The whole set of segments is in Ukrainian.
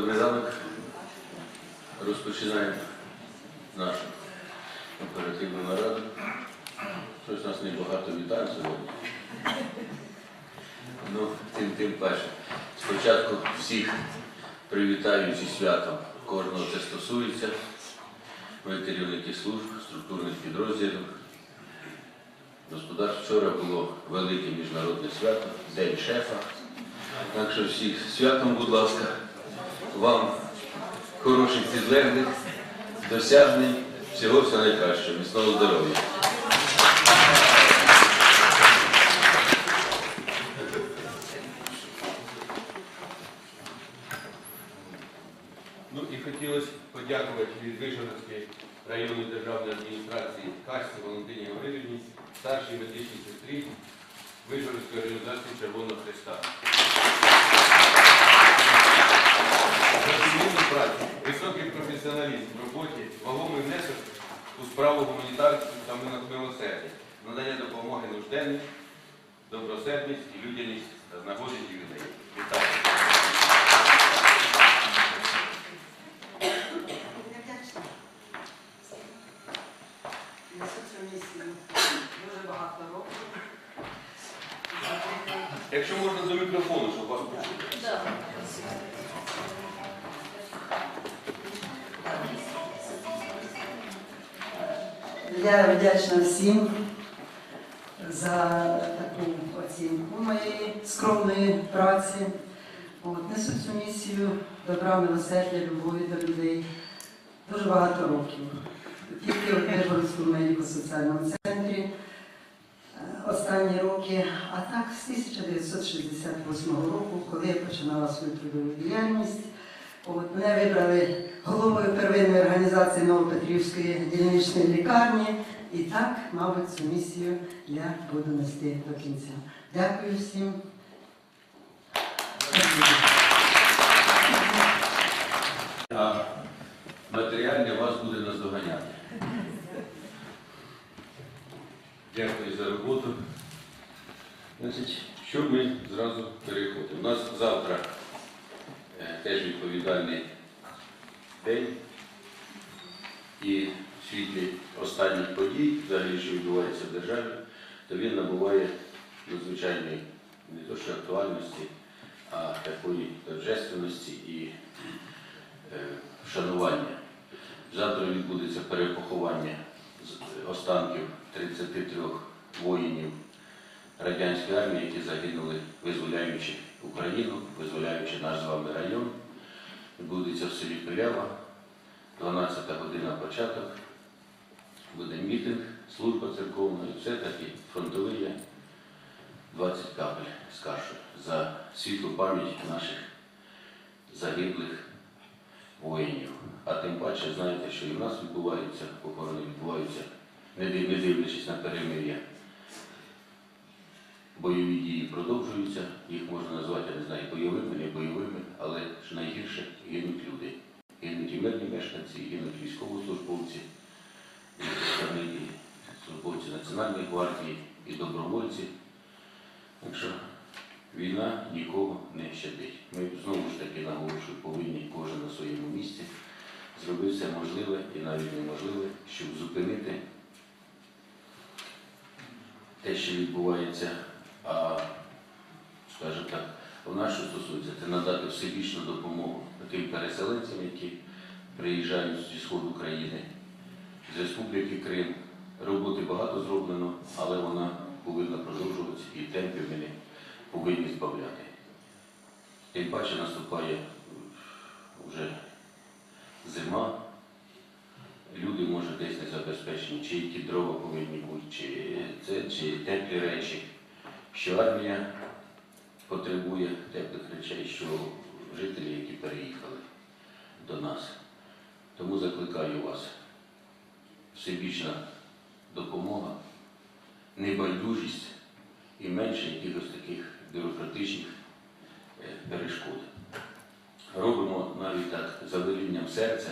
Добрий ранок. Розпочинаємо нашу оперативну нараду. Щось нас небагато вітань сьогодні. Ну, тим тим паче. Спочатку всіх привітаю зі святом. Кожного це стосується. Ми керівники служб, структурних підрозділів. Господарств вчора було велике міжнародне свято, День шефа. Так що всіх святом, будь ласка, вам хороших підлеглих, досягнень, всього всього найкращого, міцного здоров'я. Ну і хотілося подякувати від Вишгородської районної державної адміністрації Касті Валентині Гаврилівні, старшій медичній сестрі Вишгородської організації Червоного Христа. В роботі, вагомий внесок у справу гуманітарську та милосердя, надання допомоги нужденним, добросердність і людяність та знагодження людей. Вітаю! Якщо можна до мікрофону, щоб вас Я вдячна всім за таку оцінку моєї скромної праці. От, несу цю місію добра, милосердя, любові до людей дуже багато років. Тільки в Миргородському медико-соціальному центрі е, останні роки, а так з 1968 року, коли я починала свою трудову діяльність. Мене вибрали головою первинної організації Новопетрівської дільничної лікарні. І так, мабуть, цю місію я буду нести до кінця. Дякую всім. А матеріальне вас буде наздоганяти. Дякую за роботу. Значить, що ми зразу переходимо? У нас завтра теж відповідальний день і в світлі останніх подій, взагалі, що відбувається в державі, то він набуває надзвичайної не то що актуальності, а такої торжественності і е, вшанування. Завтра відбудеться перепоховання останків 33 воїнів радянської армії, які загинули, визволяючи Україну, визволяючи наш з вами район. Відбудеться в селі Пилява, 12 година початок. Буде мітинг, служба церковна і все таки фронтовий 20 капель скажу за світлу пам'ять наших загиблих воїнів. А тим паче, знаєте, що і в нас відбуваються, похорони відбуваються, не дивлячись на перемир'я. Бойові дії продовжуються, їх можна назвати, я не знаю, бойовими, не бойовими, але ж найгірше гинуть люди. Гинуть і мирні мешканці, гинуть військовослужбовці, службовці Національної гвардії, і добровольці. Так що війна нікого не щадить. Ми знову ж таки наголошую, повинні кожен на своєму місці зробити все можливе і навіть неможливе, щоб зупинити те, що відбувається, а скажімо так, в що стосується, це надати всебічну допомогу тим переселенцям, які приїжджають зі сходу країни, з Республіки Крим. Роботи багато зроблено, але вона повинна продовжуватися і темпи ми повинні збавляти. Тим паче наступає вже зима, люди може десь не забезпечені, чи які дрова повинні бути, чи це, чи теплі речі, що армія потребує теплих речей, що жителі, які переїхали до нас. Тому закликаю вас всебічна допомога, небайдужість і менше якихось таких бюрократичних е, перешкод. Робимо навіть так за велінням серця,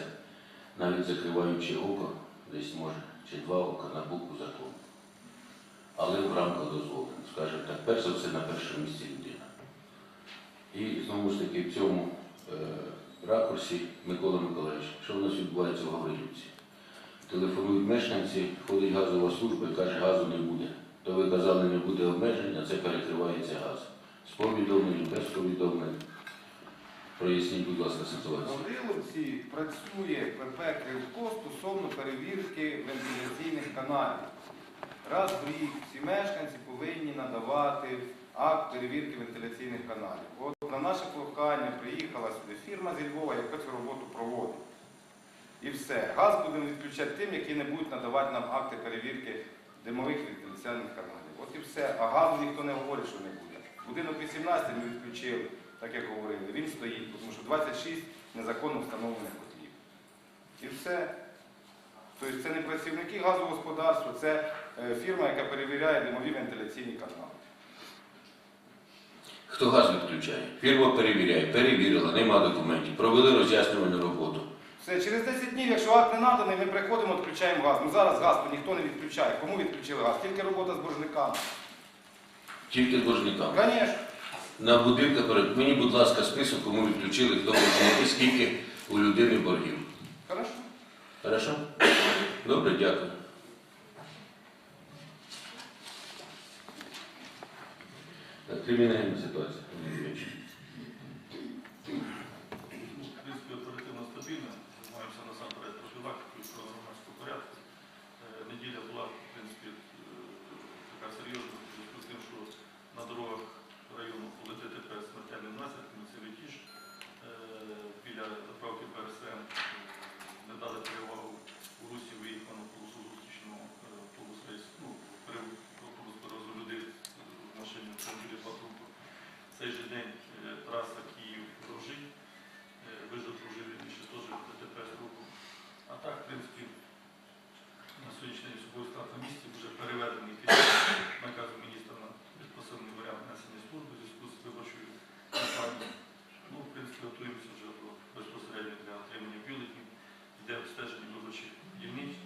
навіть закриваючи око, десь може, чи два ока на букву закону. Але в рамках дозволено. Скажімо так, перш за все на першому місці людина. І знову ж таки в цьому е, ракурсі Микола Миколаївич, що в нас відбувається в Гаврилівці. Телефонують мешканці, ходить газова служба і каже, газу не буде. То ви казали, не буде обмежень, а це перекривається газ. З повідомленням, без повідомлень. Проясніть, будь ласка, ситуацію. Гавриловці працює ПП Кривко стосовно перевірки вентиляційних каналів. Раз в рік всі мешканці повинні надавати акт перевірки вентиляційних каналів. От на наше прохання приїхала сюди фірма зі Львова, яка цю роботу проводить. І все. Газ будемо відключати тим, які не будуть надавати нам акти перевірки димових вентиляційних каналів. От і все. А газу ніхто не говорить, що не буде. Будинок 18 ми відключили, так як говорили. Він стоїть, тому що 26 незаконно встановлених котлів. І все. Тобто це не працівники газового господарства, це е, фірма, яка перевіряє димові вентиляційні канали. Хто газ відключає? Фірма перевіряє, перевірила, нема документів, провели роз'яснювальну роботу. Все, через 10 днів, якщо акт не наданий, ми приходимо, відключаємо газ. Ну зараз газ то ніхто не відключає. Кому відключили газ? Тільки робота з боржниками. Тільки з боржникам. Звісно. На будинках перед мені, будь ласка, список, кому відключили, хто боржники, скільки у людини боргів. Хорошо. Хорошо? Добре, дякую. Кримінальна ситуація. Андрій Юрійович. В принципі, оперативно стабільно. Займаємося насамперед профілактикою про громадського порядку. Е, Неділя була, в принципі, е, така серйозна, в зв'язку з тим, що на дорогах району були ДТП з смертельним наслідком, це Вітіж. Е, Біля заправки БРСМ не дали перевагу у Русі, виїхав на полосу зустрічного е, автобус рейс, ну, перев- автобус перевозив людей е, в машині автомобілі патрульку. В цей же день е, траса Київ-Рожин, вижив дружини більше теж ДТП з рухом. А так, в принципі, на сьогоднішній день особовий склад на місці вже переведений під наказу міністра на безпосередній варіант несення служби в зв'язку з виборчою кампанією. Ну, в принципі, готуємося вже до безпосередньо для отримання бюлетнів, йде обстеження виборчих дільниць,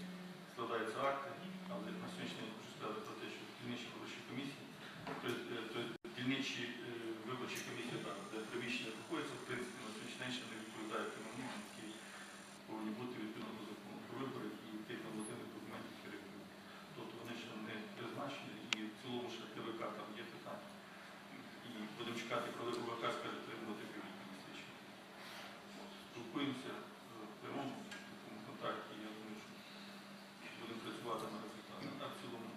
складаються акти, але на сьогоднішній день хочу сказати про те, що дільничні виборчі комісії, тобто, е, тобто дільничі е, виборчі комісії, так, де приміщення знаходяться, в принципі, на сьогоднішній день ще не відповідають тим вимогам, які повинні бути відповідно до закону про вибори і тих нормативних документів, які регулюють. Тобто вони ще не призначені і в цілому ще ТВК там є питання. І будемо чекати, коли УВК скаже отримувати піврічні свідчення. Спілкуємося в прямому такому контакті, я думаю, що будемо працювати на результат. А в цілому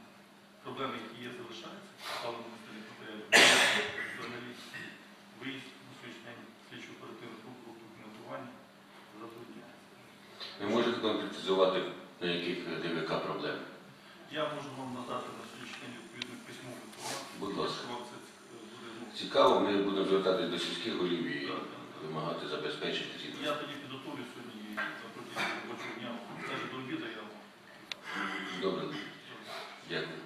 проблеми, які є, залишаються. Стало на столі матеріалів. Взагалі, виїзд на сьогоднішній день слідчо оперативних груп, груп документування затрудняється. Ви можете конкретизувати, на яких ДВК проблеми? Я можу вам надати на сьогоднішній день відповідну письмову інформацію. Будь ласка. Якщо вам це ц- буде ну, Цікаво, ми будемо звертатись до сільських голів і вимагати забезпечити ці. Я тоді підготовлю сьогодні робочого дня. Навіть до обіду я. Добре, дякую.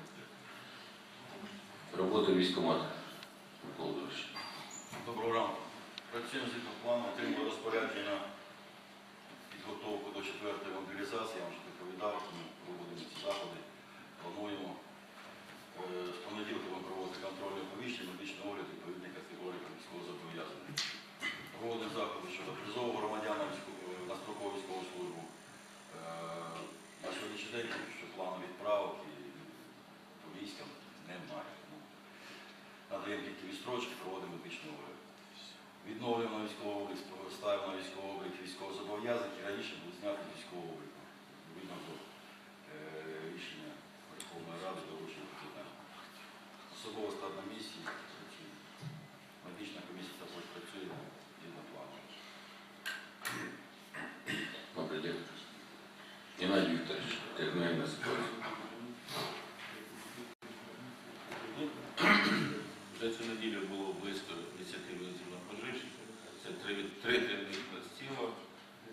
Робота військкомата. Микола Володимирович. Доброго ранку. Працюємо згідно плану, отримали розпорядження підготовку до четвертої мобілізації. Я вам вже доповідав, тому проводимо ці заходи. Плануємо е, з понеділка будемо проводити контрольне повіщення, медичний огляд відповідних категорій військовозобов'язаних. Проводимо заходи щодо призову громадян на військову- на строкову військову службу. Е, На сьогоднішній день поки що плану відправок і по військам немає. Тому Надаємо тільки відстрочки, проводимо медичний огляд. Відновлюємо на військовий облік, ставимо на військовий облік які раніше були зняті з військового обліку. Відповідно до е, рішення Верховної Ради доручення президента. Особово склад на місії, працює. медична комісія також працює згідно плану. Добре, дякую. Геннадій Вікторович, кримінальна ситуація. За цю неділю було близько 10 виїздів на пожежі. Це три, три термітних стіла,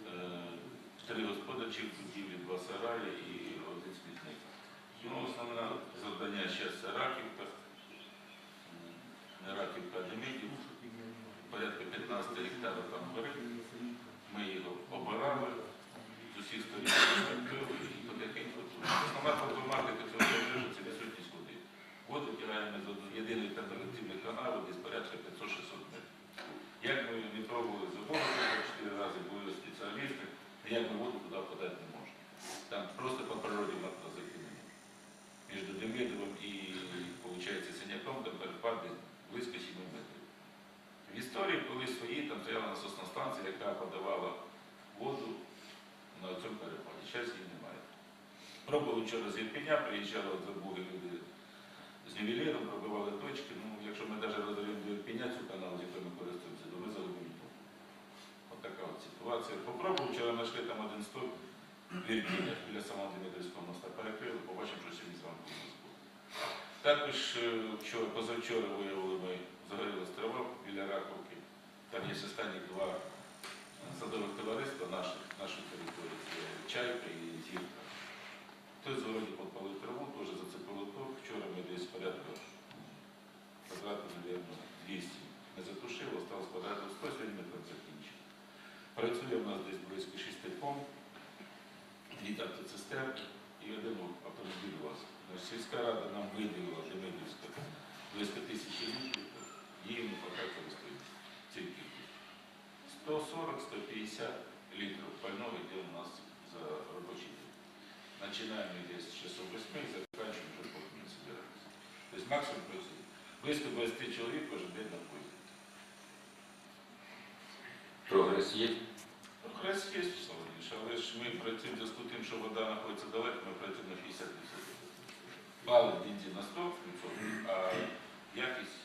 е, три господарчі будівлі, два сараї і один смітник. Ну, основне завдання зараз це раківка, М, не раківка, а Демидів. Порядка 15 гектарів там горить. Ми його обирали з усіх сторін перспективи і потихеньку. Основна проблематика цього пожежі це відсутність води. Воду втираємо з од- єдиної температивної канали десь порядка 500-600 метрів. Як ми не пробували зимову, чотири рази ніяк ми воду туди подати не можемо. Там просто по природі не може. Між Демидовим і, виходить, Синяком там перепад близько 7 метрів. В історії були свої, там стояла насосна станція, яка подавала воду на цьому перепаді. Зараз її немає. Пробували вчора з Ірпеня, приїжджали от забуги люди з нівеліром, пробивали точки. Ну, якщо ми навіть роздаємо до Ірпеня цю канал, якою ми користуємося, то ми загубимо. От ситуація. Попробували, вчора знайшли там один стоп в Ірпінях біля самого Дмитрівського моста. Перекрили, побачимо, що сьогодні зранку нас буде. Також е, вчора, позавчора виявили ми загорілий стрілок біля Раковки. Там є останні два садових товариства наших, нашої території. Це Чайка і Зірка. Хтось з городі підпалив траву, теж зацепило ток. Вчора ми десь порядка квадратів, мабуть, 200 не затушили, осталось квадратів 100, сьогодні ми там закінчили. Працює в нас десь близько 6 помп, дві автоцистерки і один автомобіль УАЗ. Значить, Сільська рада нам виділила Демидівська близько тисячі літрів, її поки користуємося. Тільки 140-150 літрів пального йде у нас за робочий день. Начинаем мы здесь с часов 8 и заканчиваем уже пока не собираемся. То есть максимум працює. Близько 20 чоловік кожен день на поїзді. Прогрес є. Хрест є, Солодіш, але ж ми працюємо з тим, що вода знаходиться далеко, ми працюємо на 50 Бали бензин на 100 а якість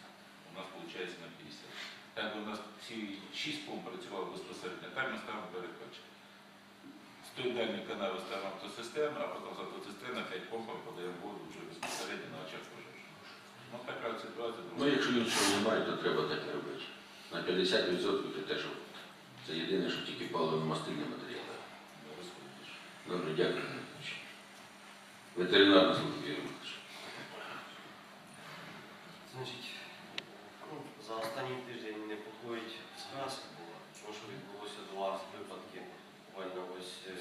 у нас виходить на 50. Так у нас всі 6 помп працювали безпосередньо, так ми ставимо перекачку. З той дальньої канави ставимо автосистему, а потім з автоцистерни 5 помпам подаємо воду вже безпосередньо на очах пожежі. Ну така ситуація. Ну, якщо іншого немає, то треба так робити. На 50% це те, що це єдине, що тільки паливно-мастильні матеріали. Добре, дякую. Ветеринарна служба. Значить, ну, за останній тиждень непокоїть сказка була, тому що відбулося два випадки. Буквально ось е,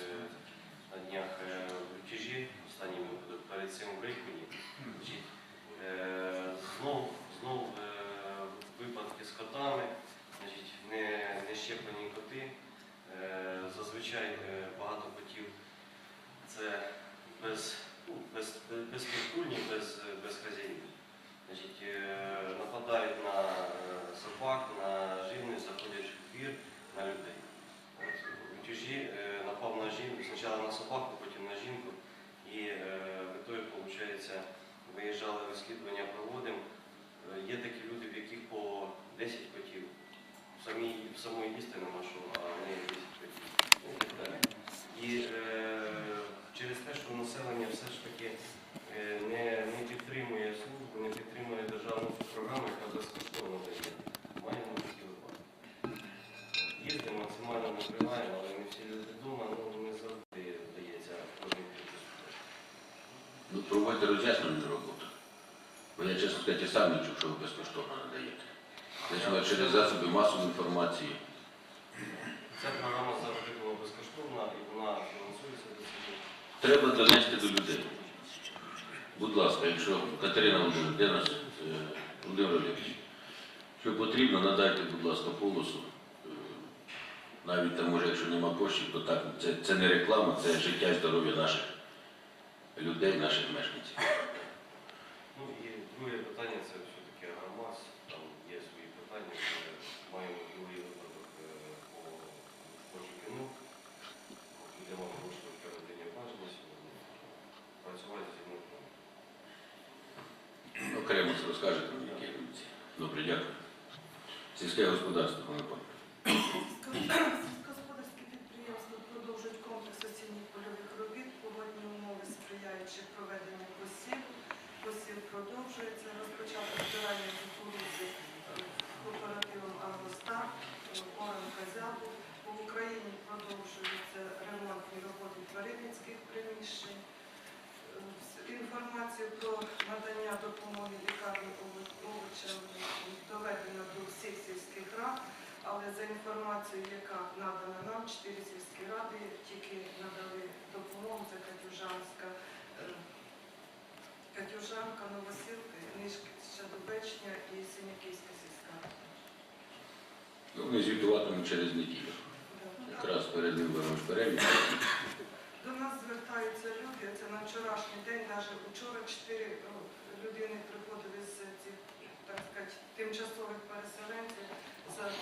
на днях е, в Рутіжі, останній випадок перед цим в Рейкуні. Е, знов, знов е, випадки з котами, значить, не, коти. Е, зазвичай е, багато котів це без, ну, без, без, без хазяїнів. Значить, е, нападають на собак, на живність, заходять в двір на людей. Чужі напав на жінку, спочатку на собаку, потім на жінку. І е, в ітогі, виходить, виїжджали розслідування, проводимо. Е, Є такі люди, в яких по 10 котів. Самі, в самої їсти нема що, а в неї 10 котів. Ну, і так далі. І е, через те, що населення все ж таки е, не, не підтримує службу, не підтримує державну програму, яка безкоштовно дає. Маємо такі випадки. Їздимо, максимально накриваємо, але не всі люди вдома, ну не завжди вдається кожен підпис. Ну, проводьте роз'яснювальну роботу. Бо я, чесно сказати, сам не чув, що ви безкоштовно надаєте. Десь через засоби масової інформації. Ця програма завжди була безкоштовна і вона фінансується до. Треба донести до людей. Будь ласка, якщо Катерина Володимирівна, де нас е, Володимир Олегович, що потрібно, надайте, будь ласка, полосу. Е, Навіть там, може, якщо нема коштів, то так, це, це не реклама, це життя і здоров'я наших людей, наших мешканців. Ну і друге питання це все-таки Армаз. Там є свої питання. Ми маємо другий випадок е, по Кожукіну. Йдемо трошки в передання бажання сьогодні. Працювати зі мною. Окремо це розкажете мені, які робиться. Добре, дякую. Сільське господарство, пане пане. Господарські підприємства продовжують комплекс осінніх польових робіт, погодні умови сприяючи проведенню посіву. Посів продовжується, розпочато збирання кукурудзи кооперативом «Агростар», е, В Україні продовжуються ремонтні роботи тваринницьких приміщень. Інформацію про надання допомоги лікарні овочам доведено до всіх сільських рад. Але за інформацією, яка надана нам, чотири сільські ради тільки надали допомогу, це Катюжанська, е, Катюжанка, Новосілка, Нижки, Щадобечня і Синяківська сільська рада. Ну, ми звітуватимемо через неділю. Якраз перед вибором переміг. Нас звертаються люди, це на вчорашній день, навіть вчора чотири людини приходили з цих, так сказати, тимчасових переселенців за е,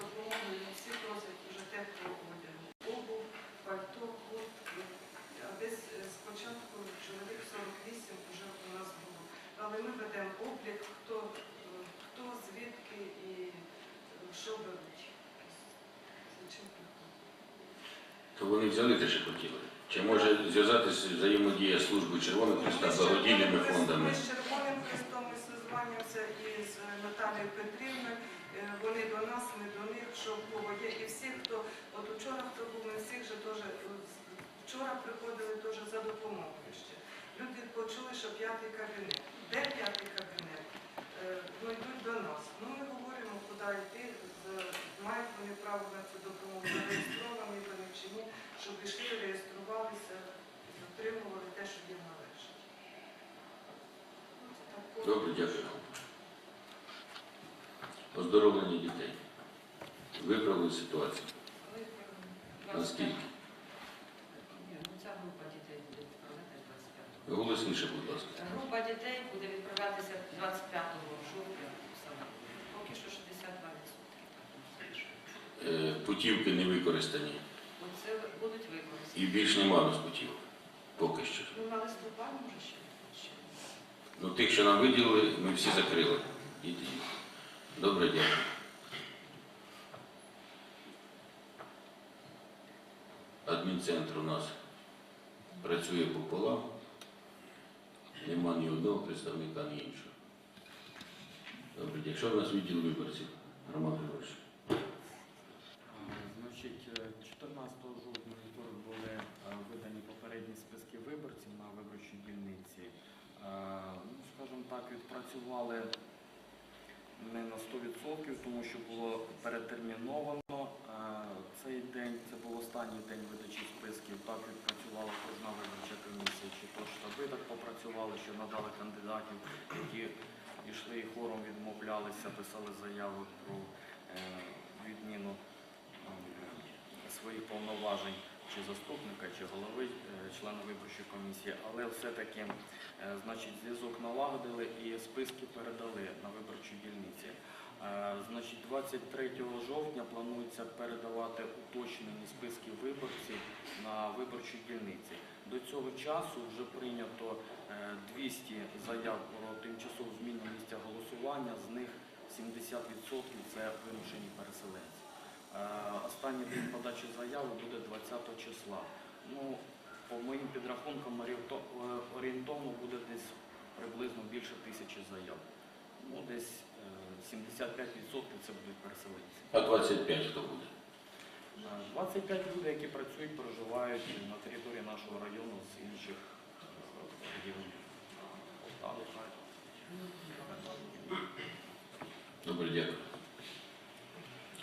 допомогою. Всі просять вже теплого одягу. Обув, пальто, куртки. А десь е, спочатку чоловік 48 вже у нас було. Але ми ведемо облік, хто, хто звідки і е, що беруть. То вони взяли те, що хотіли. Чи може зв'язатися взаємодія служби Червоного Христа з благодійними фондами? Ми з Червоним Христом ми і з Наталією Петрівною. Е, Вони до нас, ми до них, що в кого є. І всі, хто от учора хто був, ми всіх же теж е, вчора приходили теж за допомогою ще. Люди почули, що п'ятий кабінет. Де п'ятий кабінет? Е, Ну йдуть до нас. Ну ми говоримо, куди йти. Мають вони право на цю допомогу, зареєстровані вони чи ні, щоб пішли, реєструвалися, отримували те, що їм належить. Ну, це так Добре, дякую. Оздоровлення дітей. Виправили ситуацію. Наскільки? Ну ця група дітей буде відправлятися 25-го. Голосніше, будь ласка. Група дітей буде відправлятися 25 жовтня саме. Поки що 62%. Е, Путівки не використані. Оце будуть використані. І більш нема розпутівок. Поки що. Ну, на листопад може ще. Ну, тих, що нам виділили, ми всі закрили. І ті. Добре, дякую. Адмінцентр у нас працює пополам. Нема ні одного представника, ні іншого. Добре, якщо в нас відділ виборців, Роман Григорович. Значить, е, 14 жовтня у вівторок були е, видані попередні списки виборців на виборчій дільниці. Скажімо так, відпрацювали не на 100%, тому що було перетерміновано. Е, Цей день, це був останній день видачі списків. Так відпрацювала кожна виборча комісія, чи то штаби так попрацювали, що надали кандидатів, які йшли і хором відмовлялися, писали заяву про е, відміну е, своїх повноважень чи заступника, чи голови е, члена виборчої комісії, але все-таки е, значить, зв'язок налагодили і списки передали на виборчі дільниці. Е, Значить, 23 жовтня планується передавати уточнені списки виборців на виборчі дільниці. До цього часу вже прийнято е, 200 заяв про тимчасову зміну місця голосування, з них 70% це вимушені переселенці. Е, Останній день подачі заяви буде 20 числа. Ну, по моїм підрахункам е, орієнтовно буде десь приблизно більше тисячі заяв. Ну, десь е, 75% це будуть переселенці. А 25 хто буде? Е, 25 людей, які працюють, проживають на території нашого району з інших е, регіонів. Добре, дякую.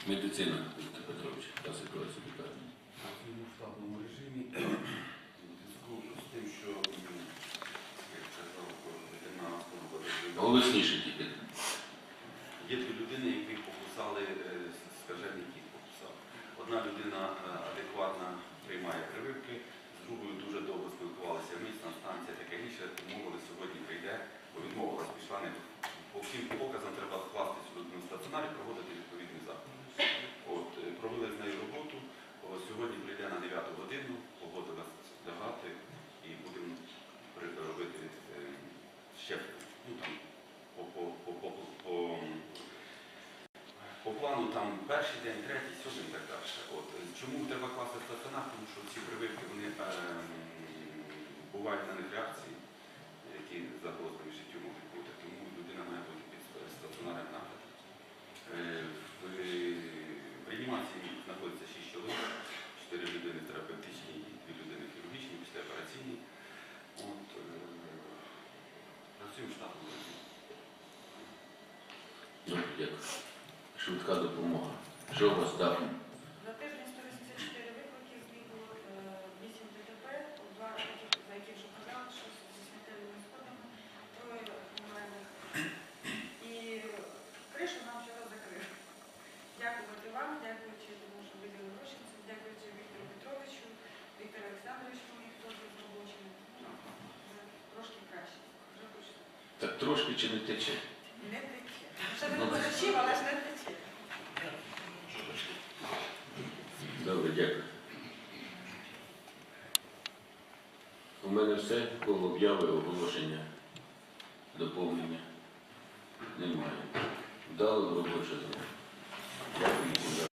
Медицина, Віктор Петрович, та ситуація лікарні. працюємо в штатному режимі у з тим, що як казав ветеринарна служба, досліджувала, Голосніше тільки. є дві людини, яких покусали, е, скажений кіт покусав. Одна людина е, адекватна приймає прививки, з другою дуже довго спілкувалися. Місна станція таке інше, умовили сьогодні прийде, бо відмовилась, пішла не по всім показам треба вкласти цю людину в стаціонар проводити відповідний заклад. От, е, провели з нею роботу. О, Сьогодні прийде на 9 годину, погодилась лягати і будемо при- робити е, щеплення. Ну, там, по, по, по, по, по, по плану там перший день, третій, сьомий і так далі. От, е, чому треба класти стаціонар? Тому що ці прививки вони е, бувають на них реакції, які загрозливі життю можуть бути. Тому людина має бути під стаціонарним наглядом. Е, В в реанімації знаходиться 6 чоловік, 4 людини терапевтичні і 2 людини хірургічні, післяопераційні. От, е, працюємо. Добре, дякую швидка допомога. Що у вас? За тиждень 184 виклики збігло 8 е, ДТП, за яких вже що зі сміттєвими сходами, троє померлих. І кришу нам вчора закрили. Дякувати вам, дякуючи, тому що виділи гроші, дякуючи Віктору Петровичу, Віктору Олександровичу, і хто тут. Трошки краще. Вже точно. Так трошки чи не тече? Обяви, оголошення,